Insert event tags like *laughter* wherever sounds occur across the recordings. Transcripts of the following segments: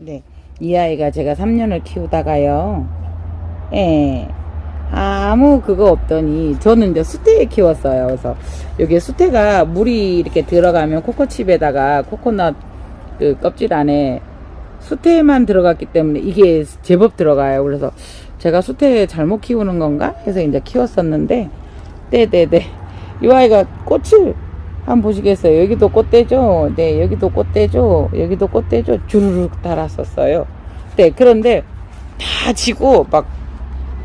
네. 이 아이가 제가 3년을 키우다가요. 예. 아무 그거 없더니 저는 이제 수태에 키웠어요. 그래서 여기 수태가 물이 이렇게 들어가면 코코칩에다가 코코넛 그 껍질 안에 수태만 들어갔기 때문에 이게 제법 들어가요. 그래서 제가 수태 잘못 키우는 건가 해서 이제 키웠었는데 네네네 이 아이가 꽃을 한번 보시겠어요. 여기도 꽃대죠. 네 여기도 꽃대죠. 여기도 꽃대죠. 주르륵 달았었어요. 네 그런데 다 지고 막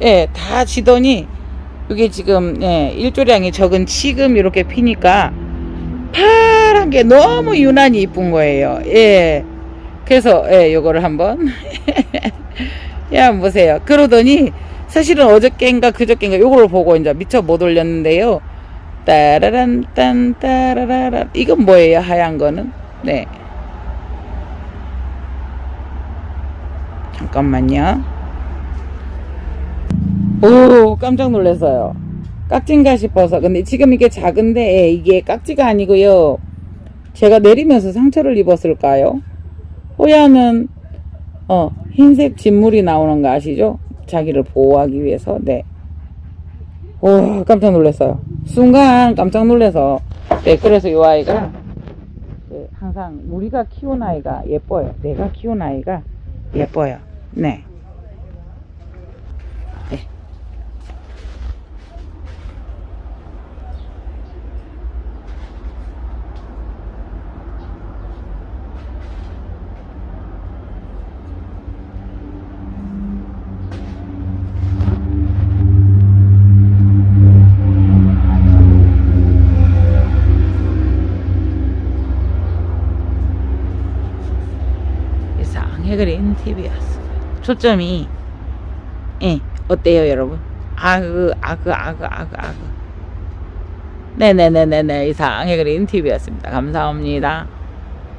예, 다 지더니 이게 지금 예, 일조량이 적은 지금 이렇게 피니까 파란 게 너무 유난히 이쁜 거예요. 예. 그래서 예, 요거를 한번 *laughs* 예, 한번 보세요. 그러더니 사실은 어저께인가 그저께인가 요거를 보고 이제 미처 못 올렸는데요. 따라란 딴 따라라라 이건 뭐예요? 하얀 거는? 네. 잠깐만요. 오 깜짝 놀랐어요 깍진가 싶어서 근데 지금 이게 작은데 예, 이게 깍지가 아니고요 제가 내리면서 상처를 입었을까요 호야는 어 흰색 진물이 나오는 거 아시죠 자기를 보호하기 위해서 네오 깜짝 놀랐어요 순간 깜짝 놀라서 네 그래서 이 아이가 네, 항상 우리가 키운 아이가 예뻐요. 내가 키운 아이가 예뻐요. 네 해 그린 TV였어. 초점이 예 어때요 여러분? 아그 아그 아그 아그 아그 네네네네네 이상 해 그린 TV였습니다. 감사합니다.